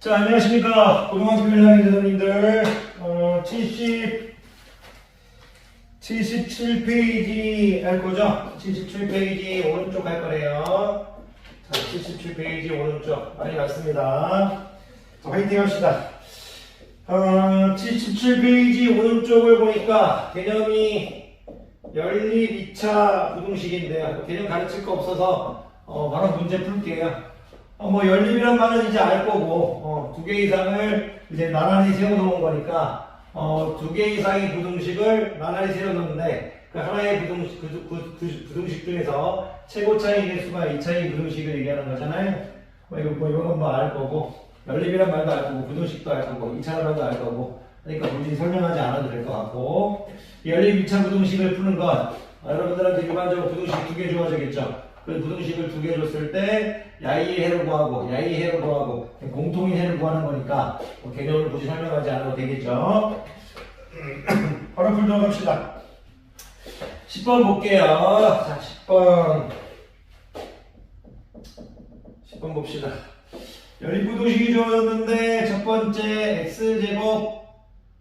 자, 안녕하십니까. 고등학교 1학년 여러분들, 어, 70, 77페이지 할 거죠? 77페이지 오른쪽 할 거래요. 자, 77페이지 오른쪽. 많이 왔습니다. 자, 화이팅 합시다. 어, 77페이지 오른쪽을 보니까 개념이 연립 2차 부등식인데요. 개념 가르칠 거 없어서 어, 바로 문제 풀게요. 어, 뭐 연립이란 말은 이제 알 거고 어, 두 개 이상을 이제 나란히 세워놓은 거니까 어, 두 개 이상의 부등식을 나란히 세워놓는데 그 하나의 부등식, 그, 그, 그 부등식 중에서 최고 차이 개수가 2차의 부등식을 얘기하는 거잖아요. 뭐 이거 뭐 이건 뭐 알 거고 연립이란 말도 알 거고 부등식도 알 거고 2차란 말도 알 거고 그러니까 굳이 설명하지 않아도 될 것 같고 연립 2차 부등식을 푸는 건 어, 여러분들한테 일반적으로 부등식 두 개 주어지겠죠. 그 부등식을 두 개 줬을 때 야이 해를 구하고 야이 해를 구하고 공통인 해를 구하는 거니까 뭐 개념을 굳이 설명하지 않아도 되겠죠. 바로 풀 들어갑시다. 10번 볼게요. 자, 10번. 10번 봅시다. 연립부등식이 주어졌는데 첫 번째 x제곱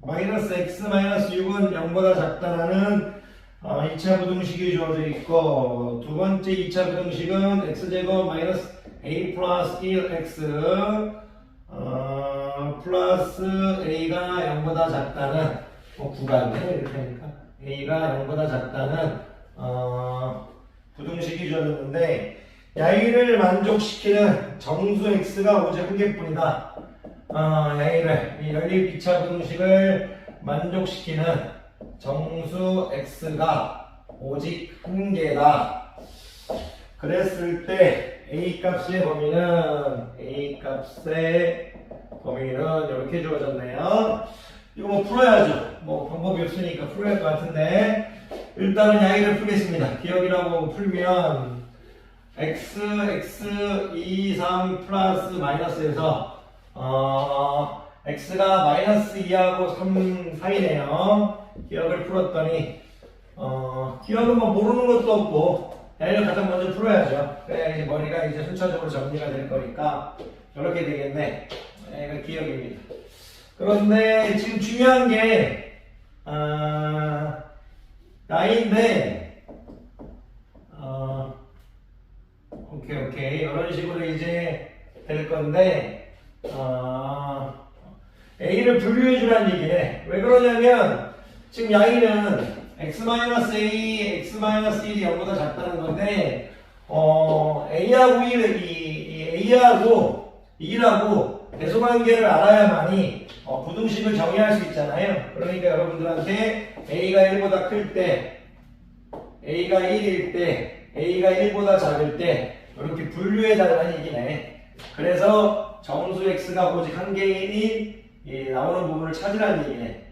마이너스 x 마이너스 6은 0보다 작다라는 어, 2차 부등식이 주어져 있고 두 번째 2차 부등식은 x제곱 마이너스 a 플러스 1x 어, 플러스 a가 0보다 작다는 뭐 구간이에요 이렇게 하니까 a가 0보다 작다는 어, 부등식이 주어졌는데 야이를 만족시키는 정수 x가 오직 한 개뿐이다. 어, 야이를 이 연립 2차 부등식을 만족시키는 정수 x가 오직 한 개다. 그랬을 때 a 값의 범위는 a 값의 범위는 이렇게 주어졌네요. 이거 뭐 풀어야죠. 뭐 방법이 없으니까 풀어야 할 것 같은데 일단은 야이를 풀겠습니다. 기억이라고 풀면 x x 2 3 플러스 마이너스에서 어, x가 마이너스 2하고 3 사이네요. 기억을 풀었더니 어, 기억은 뭐 모르는 것도 없고 야이를 가장 먼저 풀어야죠. 그래야 이제 머리가 이제 순차적으로 정리가 될 거니까 이렇게 되겠네. 얘가 기억입니다. 그런데 지금 중요한 게 아, 나이인데 어, 오케이 오케이 이런 식으로 이제 될 건데 어, A를 분류해 주라는 얘기네. 왜 그러냐면 지금 양이는 x-a, x-1이 0보다 작다는 건데 어, A하고 1, 이, 이 A하고 2라고 대소관계를 알아야만이 어, 부등식을 정의할 수 있잖아요. 그러니까 여러분들한테 A가 1보다 클 때, A가 1일 때, A가 1보다 작을 때 이렇게 분류해 달라는 얘기네. 그래서 정수 X가 오직 한 개인이 이 나오는 부분을 찾으라는 얘기네.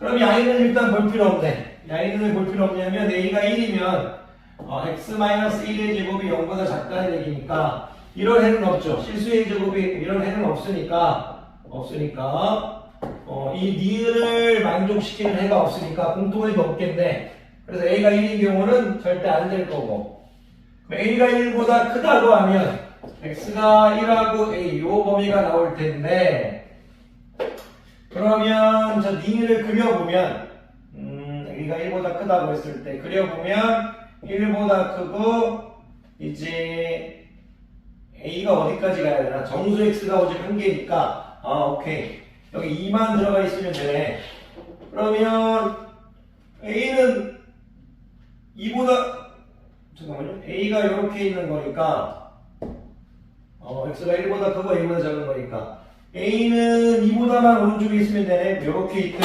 그럼 양이는 일단 볼 필요 없네. 양이는 볼 필요 없냐면 A가 1이면 어, X-1의 제곱이 0보다 작다는 얘기니까 이런 해는 없죠. 실수의 제곱이 이런 해는 없으니까 없으니까 어, 이 니을 만족시키는 해가 없으니까 공통해도 없겠네. 그래서 A가 1인 경우는 절대 안 될 거고 A가 1보다 크다고 하면 X가 1하고 A 요 범위가 나올 텐데 그러면 저 니을 그려보면 음, A가 1보다 크다고 했을 때 그려보면 1보다 크고 이제 A가 어디까지 가야 되나? 정수 X가 오직 한 개니까. 아 오케이. 여기 2만 들어가 있으면 되네. 그러면 A는 2보다 잠깐만요. A가 이렇게 있는 거니까 어 X가 1보다 크고 A보다 작은 거니까 A는 2보다만 오른쪽에 있으면 되네 이렇게 있든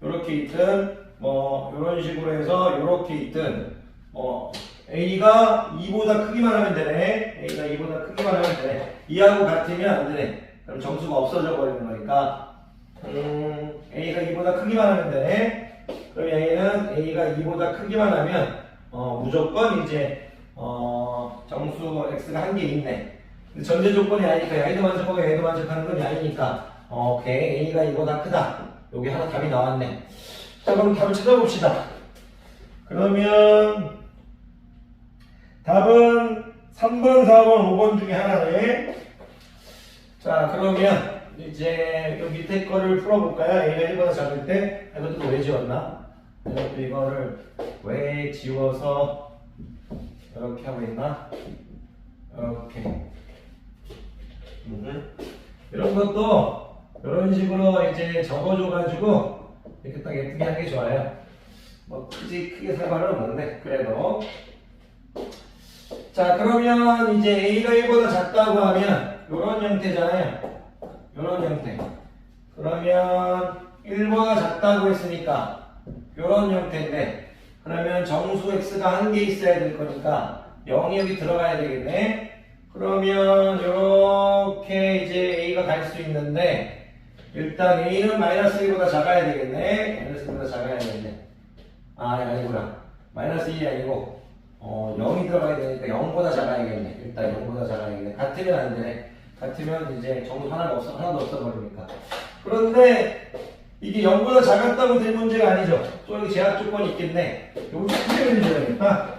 이렇게 있든 뭐 이런 식으로 해서 이렇게 있든 뭐 A가 2보다 크기만 하면 되네. A가 2보다 크기만 하면 되네. 2하고 같으면 안 되네. 그럼 정수가 없어져 버리는 거니까. 음, A가 2보다 크기만 하면 되네. 그럼 A는 A가 2보다 크기만 하면, 어, 무조건 이제, 어, 정수 X가 한 개 있네. 전제 조건이 아니니까, Y도 만족하고 A도 만족하는 건 아니니까, 어, 오케이. A가 2보다 크다. 여기 하나 답이 나왔네. 자, 그럼 답을 찾아봅시다. 그러면, 답은 3번, 4번, 5번 중에 하나네. 자, 그러면 이제 요 밑에 거를 풀어볼까요? A가 1보다 작을 때 이것도 왜 지웠나? 이것도 이거를 왜 지워서 이렇게 하고 있나? 이렇게 음. 이런 것도 이런 식으로 이제 적어줘가지고 이렇게 딱 예쁘게 게 좋아요. 뭐 크지 크게 상관은 없는데 그래도 자 그러면 이제 A가 1보다 작다고 하면 이런 형태잖아요. 이런 형태. 그러면 1보다 작다고 했으니까 이런 형태인데 그러면 정수 x가 한 개 있어야 될 거니까 0이 여기 들어가야 되겠네. 그러면 이렇게 이제 a가 갈 수 있는데 일단 a는 마이너스 1보다 작아야 되겠네. 마이너스 1보다 작아야 되겠네. 아 아니구나. 마이너스 1이 아니고 어 0이 들어가야 되니까 0보다 작아야겠네. 일단 0보다 작아야겠네. 같으면 안 되네. 같으면 이제 정수 하나가 없어 하나도 없어 버리니까. 그런데 이게 0보다 작았다고 될 문제가 아니죠. 또 여기 제약 조건이 있겠네. 여기 크게 그려줘야겠다.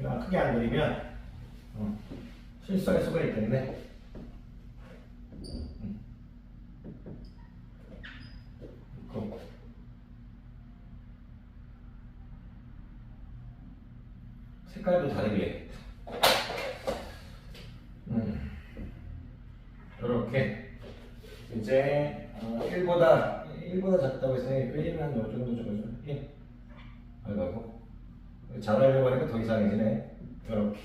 이거 크게 안 그리면 어, 실수할 수가 있겠네. 음. 그럼. 색깔도 다르게. 음. 이렇게 이제 어, 1보다 1보다 작다고 해서 1이면 한 요 정도 적어줘. 1. 아이고 잘하려고 하니까 더 이상해지네. 이렇게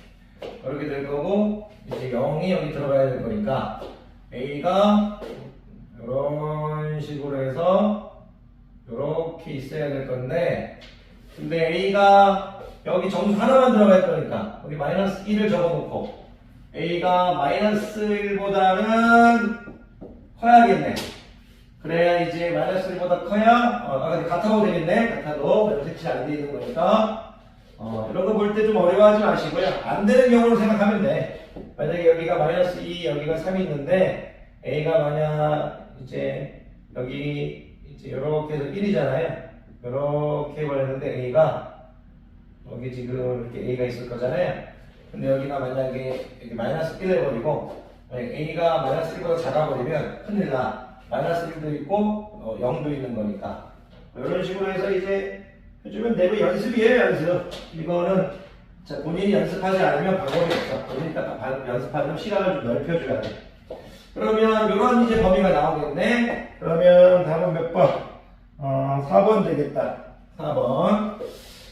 이렇게 될 거고 이제 0이 여기 들어가야 될 거니까 A가 이런 식으로 해서 이렇게 있어야 될 건데 근데 A가 여기 정수 하나만 들어갈 거니까 여기 마이너스 1을 적어놓고 A가 마이너스 1보다는 커야겠네. 그래야 이제 마이너스 1보다 커야 어, 아, 근데 같아도 되겠네. 같아도 매우 색칠 안돼 있는 거니까 어, 이런 거 볼 때 좀 어려워하지 마시고요. 안 되는 경우로 생각하면 돼. 만약에 여기가 마이너스 2, 여기가 3이 있는데 A가 만약 이제 여기 이제 이렇게 해서 1이잖아요. 이렇게 해버렸는데 A가 여기 지금 이렇게 A가 있을 거잖아요. 근데 여기가 만약에 여기 마이너스 1을 해버리고 A가 마이너스 1보다 작아버리면 큰일 나. 마이너스 1도 있고 어, 0도 있는 거니까 이런 식으로 해서 이제 해주면 되고 연습이에요 연습. 이거는 자, 본인이 연습하지 않으면 방법이 없어. 본인이 딱 바- 연습하면 시간을 좀 넓혀줘야 돼. 그러면 이런 이제 범위가 나오겠네. 그러면 답은 몇 번? 어, 4번 되겠다. 4번.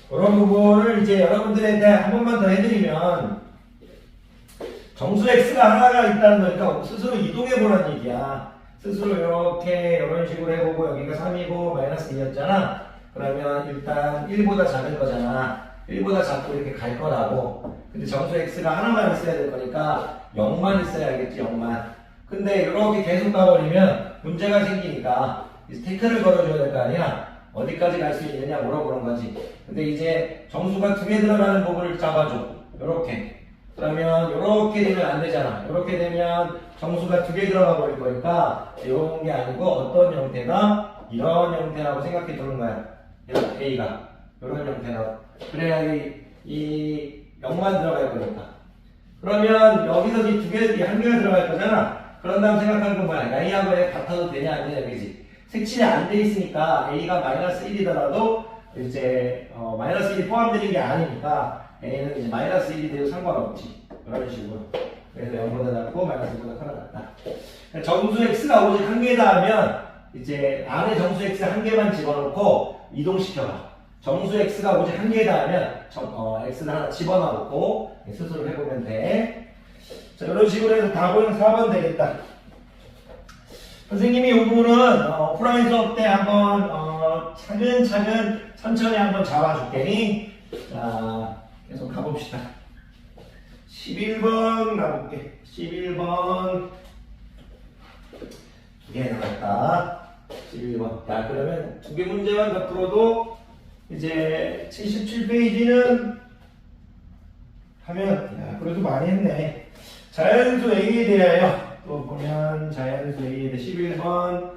그런 부분을 이제 여러분들한테 한 번만 더 해드리면 정수 x가 하나가 있다는 거니까 스스로 이동해 보라는 얘기야. 스스로 이렇게 이런 식으로 해보고 여기가 3이고 마이너스 2였잖아. 그러면 일단 1보다 작은 거잖아. 1보다 작고 이렇게 갈 거라고. 근데 정수 x가 하나만 있어야 될 거니까 0만 있어야겠지 0만. 근데 이렇게 계속 가버리면 문제가 생기니까 태클을 걸어줘야 될 거 아니야. 어디까지 갈 수 있느냐 물어보는 거지. 근데 이제 정수가 두 개 들어가는 부분을 잡아줘. 이렇게. 그러면 이렇게 되면 안 되잖아. 이렇게 되면 정수가 두 개 들어가 버릴 거니까 이런 게 아니고 어떤 형태가 이런 형태라고 생각해 주는 거야. 이런 A가 이런 형태라고. 그래야 이, 이 0만 들어갈 거니까. 그러면 여기서 이 두 개, 이한 개가 들어갈 거잖아. 그런 다음 생각하는 건 뭐야? A하고 A 같아도 되냐 안 되냐 그지? 색칠이 안 돼 있으니까 A가 마이너스 1이더라도 이제 어, 마이너스 1이 포함되는 게 아니니까 A는 이제 마이너스 1이 돼도 상관없지. 이런 식으로. 그래서 0보다 작고 마이너스 1보다 크다 같다. 정수 X가 오직 한 개다 하면 이제 안에 정수 X 한 개만 집어넣고 이동시켜봐. 정수 X가 오직 한 하면 정, 어, X를 하나 집어넣고 스스로 해보면 돼. 자, 이런 식으로 해서 답은 4번 되겠다. 선생님이 이 부분은 어, 오프라인 수업 때 한번 어, 차근차근 천천히 한번 잡아줄 테니 자 계속 가봅시다. 11번 가볼게. 11번 두 개 나왔다. 11번. 자 그러면 두 개 문제만 더 풀어도 이제 77페이지는 하면 야 그래도 많이 했네. 자연수 A에 대하여 또 보면 자연수 A에 대해 11번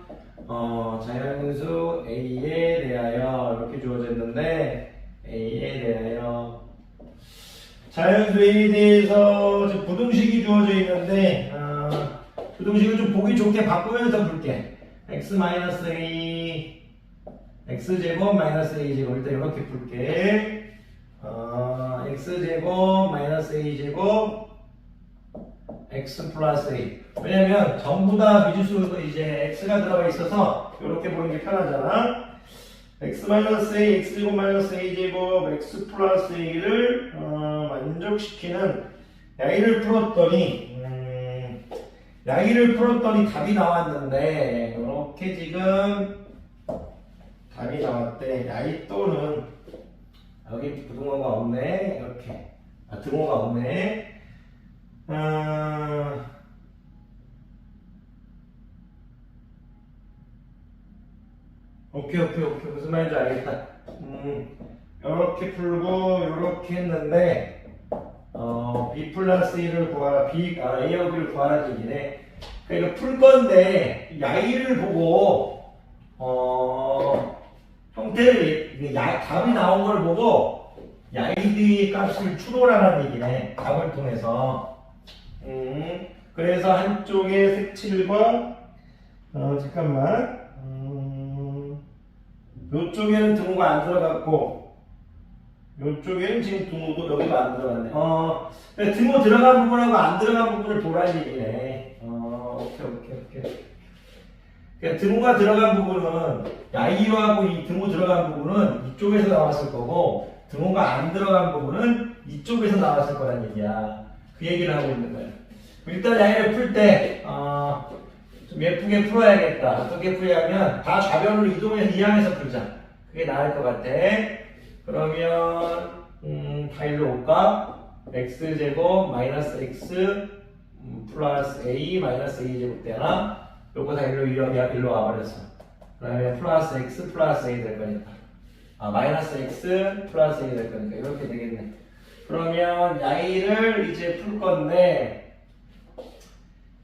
어, 자연수 A에 대하여 이렇게 주어져 있는데 A에 대하여 자연수 A에 대해서 부등식이 주어져 있는데 어, 부동식을 좀 보기 좋게 바꾸면서 풀게. X 마이너스 a x 제곱 마이너스 a 제곱 일단 이렇게 풀게. 어, x 제곱 마이너스 a 제곱 x 플러스 a. 왜냐면 전부 다 미지수 이제 x가 들어가 있어서 이렇게 보는 게 편하잖아. x 마이너스 a, x 제곱 마이너스 a 제곱, x 플러스 a를 어, 만족시키는 야이를 풀었더니 음, 야이를 풀었더니 답이 나왔는데 이렇게 지금 답이 나왔대. 야이 또는 여기 부등호가 없네. 이렇게 아 등호가 없네. 아, 오케이 오케이 오케이 무슨 말인지 알겠다. 음, 이렇게 풀고 이렇게 했는데 어, b 플러스 1을 구하라 b 아 a하고 b를 구하라는 얘기네. 그러니까 풀 건데 야이를 보고 어 형태를 야, 답이 나온 걸 보고 야이드 값을 추론하라는 얘기네. 답을 통해서. 음, 그래서 한쪽에 색칠과 어 잠깐만. 음, 요쪽에는 등호가 안 들어갔고 요쪽에는 지금 등호도 여기가 안 들어갔네. 어, 등호 들어간 부분하고 안 들어간 부분을 보라는 얘기네. 어, 오케이 오케이 오케이. 그러니까 등호가 들어간 부분은 야이로하고 이 등호 들어간 부분은 이쪽에서 나왔을 거고 등호가 안 들어간 부분은 이쪽에서 나왔을 거란 얘기야. 그 얘기를 하고 있는 거야. 일단 야이를 풀 때, 어, 좀 예쁘게 풀어야겠다. 어떻게 풀냐면 다 좌변으로 이동해서 이항해서 풀자. 그게 나을 것 같아. 그러면 음, 다 일로 올까? x 제곱 마이너스 x 음, 플러스 a 마이너스 a 제곱 되나? 요거 다 일로 일로 일로 와버렸어. 그러면 플러스 x 플러스 a 될 거니까. 아 마이너스 x 플러스 a 될 거니까 이렇게 되겠네. 그러면 y를 이제 풀 건데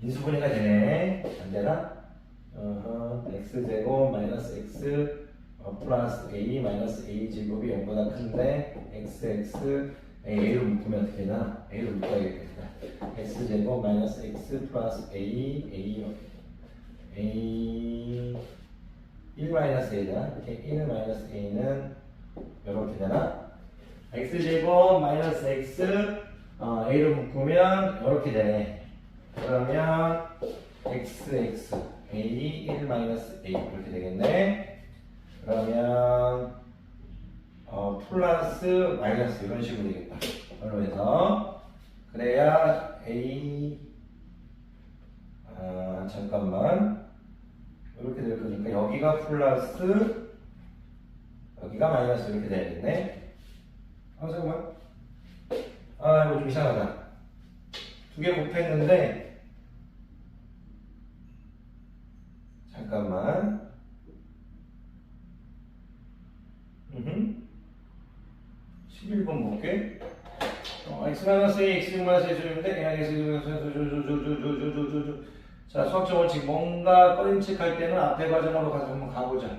인수분해가 되네. 안 되나? 어허, x 제곱 마이너스 x 어, 플러스 a 마이너스 a 제곱이 0보다 큰데 x x a로 묶으면 어떻게 되나? a로 묶어야겠다. x 제곱 마이너스 x 플러스 a a a 1 마이너스 a다. 이렇게 1 마이너스 a는 이렇게 되나? x 제곱 마이너스 x 어, a로 묶으면 이렇게 되네. 그러면 x x a 1 마이너스 a 이렇게 되겠네. 그러면 어, 플러스 마이너스 이런 식으로 되겠다. 해서 그래야 a 아 잠깐만 이렇게 될 거니까 여기가 플러스 여기가 마이너스 이렇게 돼야겠네. 아 잠깐만. 아 이거 좀 이상하다. 두 개 곱했는데 잠깐만. 음. 11번 볼게. 어, x 마이너스 a, x 마이너스 a 소리인데, 야, x 저저저저저저저저저 자, 수학적 원칙 뭔가 꺼림칙할 때는 앞에 과정으로 가서 한번 가보자.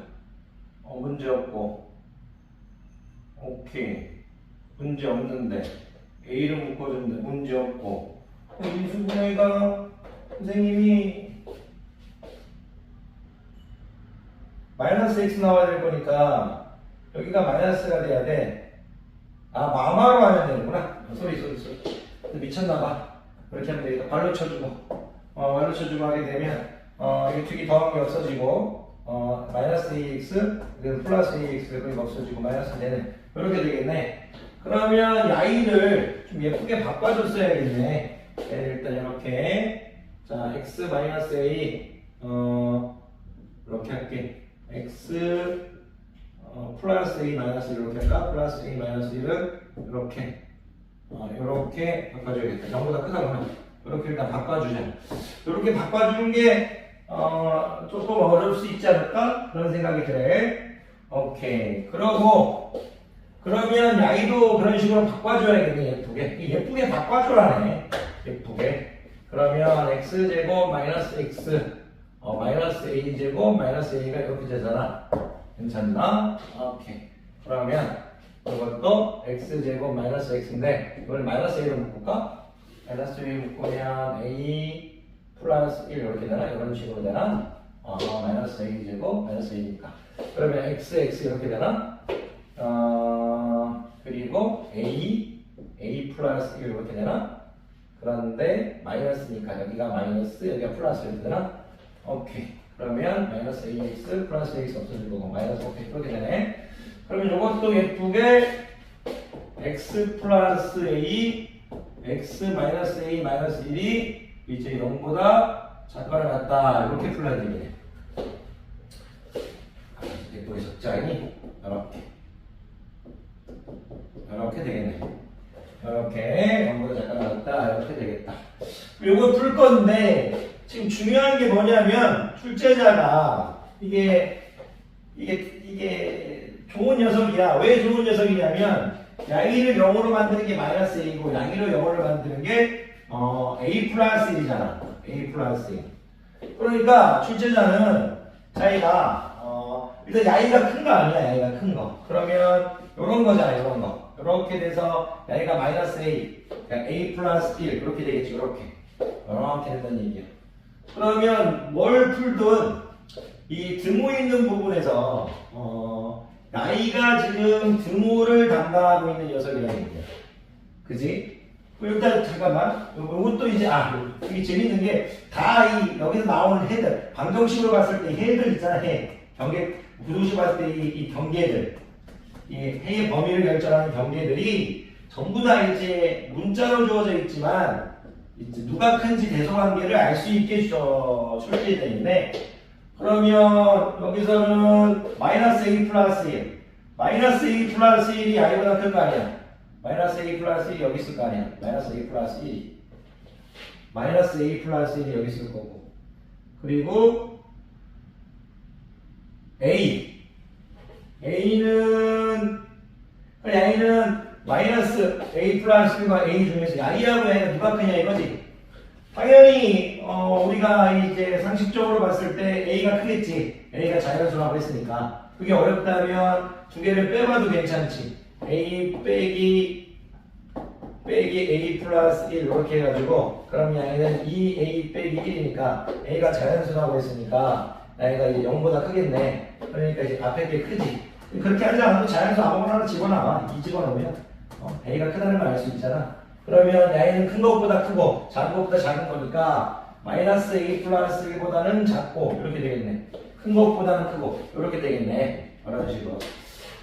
어, 문제 없고. 오케이. 문제 없는데. A를 묶어준대. 문제 없고. 어, 인수분해가 선생님이 마이너스 x 나와야 될 거니까 여기가 마이너스가 돼야 돼. 아, 마마로 하면 되는구나. 어, 소리, 소리, 소리. 미쳤나봐. 그렇게 하면 되겠다. 발로 쳐주고. 어, 발로 쳐주고 하게 되면, 어, 이게 특이 더한 게 없어지고, 어, 마이너스 2x, 그리고 플러스 2x, 그리고 없어지고, 마이너스 되는. 이렇게 되겠네. 그러면 야이를 좀 예쁘게 바꿔줬어야겠네. 네, 일단 이렇게. 자, x 마이너스 a, 어, 이렇게 할게. x, 어, 플러스 a 마이너스 이렇게 할까? 플러스 a 마이너스 1은 이렇게. 어, 이렇게 바꿔줘야겠다. 전부 다 크다면 이렇게 일단 바꿔주자. 이렇게 바꿔주는 게 어, 조금 어려울 수 있지 않을까? 그런 생각이 드네. 오케이. 그러고 그러면 야이도 그런 식으로 바꿔줘야겠네 예쁘게. 예쁘게 바꿔줘라네. 예쁘게. 그러면 x 제곱 마이너스 x 어, 마이너스 a 제곱 마이너스 a가 이렇게 되잖아. 괜찮나? 오케이. 그러면 이것도 x 제곱 마이너스 x인데 이걸 마이너스 a로 묶을까? 마이너스 a 묶으면 a 플러스 1 이렇게 되나? 이런 식으로 되나? 어, 마이너스 a 제곱 마이너스 a니까 그러면 x x 이렇게 되나? 어, 그리고 a a 플러스 1 이렇게 되나? 그런데 마이너스니까 여기가 마이너스 여기가 플러스 이렇게 되나? 오케이 그러면 마이너스 ax 플러스 ax 없어질 거고 마이너스 오케이 그렇게 되네 그러면 이것도 예쁘게 x 플러스 a x 마이너스 a 마이너스 1이 이제 0보다 작거나 같다. 이렇게 풀어야 되겠네 예쁘게 적자니 이렇게. 이렇게 되겠네. 이렇게 0보다 작거나 같다. 이렇게 되겠다. 이거 풀 건데 지금 중요한 게 뭐냐면 출제자가 이게 이게 이게 좋은 녀석이야. 왜 좋은 녀석이냐면 양의를 0으로 만드는 게 마이너스 a고 양의를 0으로 만드는 게 어, a 플러스 1이잖아. a 플러스 1. 그러니까 출제자는 자기가 어, 일단 양의가 큰 거 아니야. 양의가 큰 거. 그러면 이런 거잖아. 이런 거. 이렇게 돼서 양의가 마이너스 a, 그러니까 a 플러스 1 그렇게 되겠지. 이렇게. 이렇게 된다는 얘기야. 그러면 뭘 풀든 이 드모 있는 부분에서 어, 나이가 지금 드모를 담당하고 있는 녀석이라는 얘기야. 그지? 일단 잠깐만. 요- 요것도 이제 아 이게 재밌는 게 다 이 여기서 나오는 헤드 방정식으로 봤을 때 헤드 있잖아 해 경계 부동식 봤을 때이 이 경계들 이 해의 범위를 결정하는 경계들이 전부 다 이제 문자로 주어져 있지만 이제 누가 큰지 대소관계를 알 수 있게 저 출제되어 있네. 그러면 여기서는 마이너스 a 플러스 1 마이너스 a 플러스 1이 i보다 클 거 아니야. 마이너스 a 플러스 1이 여기 있을 거 아니야. 마이너스 a 플러스 1이. 마이너스 a 플러스 1이 여기 있을 거고. 그리고 a. A는 a는 마이너스 a 플러스 1과 a 중에서 i하고 a는 누가 크냐 이거지 당연히 어, 우리가 이제 상식적으로 봤을 때 A가 크겠지. A가 자연수라고 했으니까. 그게 어렵다면 두 개를 빼봐도 괜찮지. A 빼기 빼기 A 플러스 1 이렇게 해가지고 그럼 양에는 2A 빼기 1이니까 A가 자연수라고 했으니까 양이가 이제 0보다 크겠네. 그러니까 이제 앞에 게 크지. 그렇게 하지 않아도 자연수 아무거나 하나 집어넣어. 2 집어넣으면 어, A가 크다는 걸 알 수 있잖아. 그러면 야이는 큰 것보다 크고 작은 것보다 작은 거니까 마이너스 a 플러스 1보다는 작고 이렇게 되겠네. 큰 것보다는 크고 이렇게 되겠네. 이런 식으로.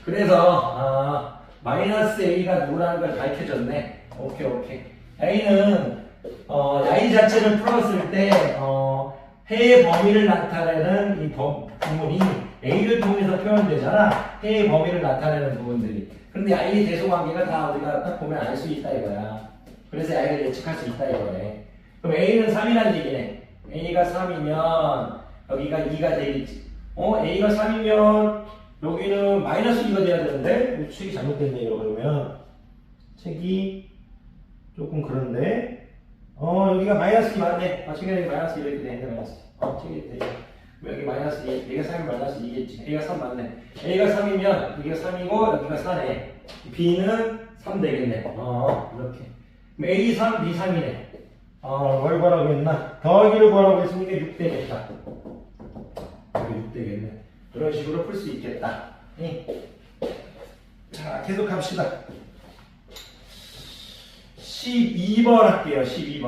그래서 아, 마이너스 a가 누구라는 걸 밝혀줬네. 오케이 오케이. a는 어, 야이 자체를 풀었을 때 어, 해의 범위를 나타내는 이 범, 부분이 a를 통해서 표현되잖아. 해의 범위를 나타내는 부분들이. 근데 아이의 대소관계가 다 우리가 딱 보면 알 수 있다 이거야. 그래서 아이를 예측할 수 있다 이거네. 그럼 A는 3이라는 얘기네. A가 3이면 여기가 2가 되겠지. 어? A가 3이면 여기는 마이너스 2가 돼야 되는데 책이 잘못됐네요 그러면 책이 조금 그런데 어 여기가 마이너스 2 맞네. 아 책이 여기 마이너스 2 이렇게 되는데 마이너스 2. 어 책이 돼. 여기 마이너스 2, A가 3이면 마이너스 2겠지. A가 3 맞네. A가 3이면 여기가 3이고 여기가 4네. B는 3 되겠네. 어 이렇게. A 3, B 3이네. 어, 뭘 구하라고 했나? 더하기를 구하라고 했으니까 6 되겠다. 여기 6 되겠네. 그런 식으로 풀 수 있겠다. 응. 자, 계속 갑시다. 12번 할게요. 12번.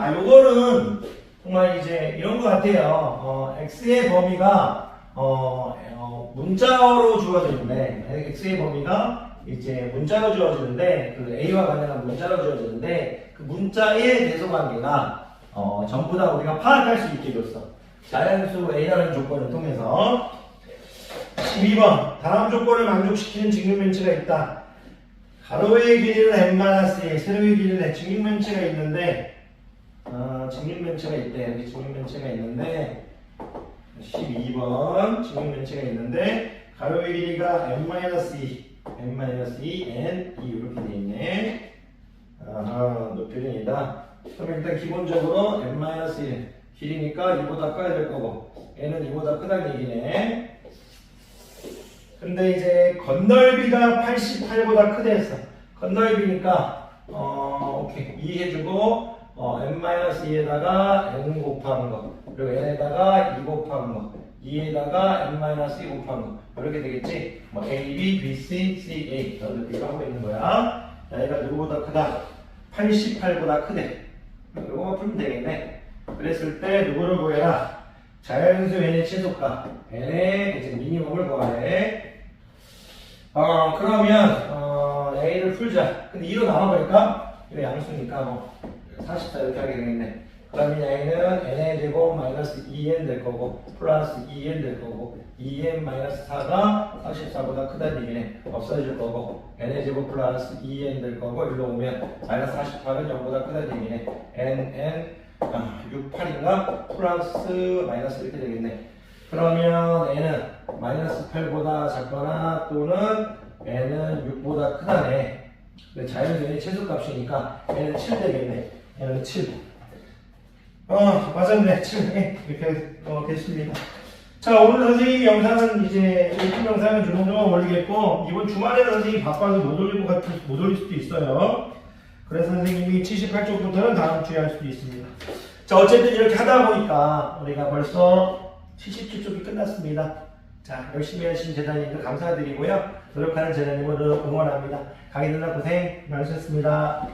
아, 요거는 정말 이제 이런 것 같아요. 어, x의 범위가 어, 어, 문자로 주어지는데 x의 범위가 이제 문자로 주어지는데 그 a와 관련한 문자로 주어지는데 그 문자의 대소관계가 어, 전부 다 우리가 파악할 수 있게 줬어. 자연수 a라는 조건을 통해서 12번 다음 조건을 만족시키는 직육면체가 있다. 가로의 길이는 n-1, 세로의 길이는 직육면체가 있는데 어, 직육면체가 있대. 여기 직육면체가 있는데 12번 직육면체가 있는데 가로의 길이가 n-2, n-2, n 2 이렇게 돼 있네. 아하, 높이는 2다. 그럼 일단 기본적으로 n-1 길이니까 2보다 커야 될 거고 n은 2보다 크다는 얘기네. 근데 이제 건널비가 88보다 크대 했어. 건널비니까 어 오케이 이해해주고 어, n-2에다가 n 곱한 거 그리고 n에다가 2 곱한 거 2에다가 n-2 곱한 거 이렇게 되겠지? 뭐 a, b, b, c, c, a. 이렇게 하고 있는 거야. 자 얘가 누구보다 크다? 88보다 크대. 이거만 풀면 되겠네. 그랬을 때 누구를 구해라? 자연수 n의 최소값 n의 이제 미니멈을 구하래. 어 그러면 어 a를 풀자. 근데 2로 나눠볼까? 이거 양수니까 뭐 44 이렇게 하게 되겠네. 그러면 a는 n의 제곱 마이너스 2n 될 거고 플러스 2n 될 거고 2n 마이너스 4가 44보다 크다는 얘기네. 없어질 거고 n의 제곱 플러스 2n 될 거고 일로 오면 마이너스 48은 0보다 크다는 얘기네. n n 아, 6, 8인가? 플러스 마이너스 이렇게 되겠네. 그러면 n은 마이너스 8보다 작거나 또는 n은 6보다 크다네. 자연수의 최소값이니까 n은 7 되겠네 n은 7 어, 맞았네. 7. 이렇게 어, 됐습니다. 자, 오늘 선생님 영상은 이제 일품 영상은 이 정도만 올리겠고, 이번 주말에 선생님이 바빠서 못 올릴 것 같은, 못 올릴 수도 있어요. 그래서 선생님이 78쪽부터는 다음 주에 할 수도 있습니다. 자, 어쨌든 이렇게 하다 보니까 우리가 벌써 77쪽이 끝났습니다. 자, 열심히 하신 재단님들 감사드리고요. 노력하는 재단님을 응원합니다. 강의 누나 고생 많으셨습니다.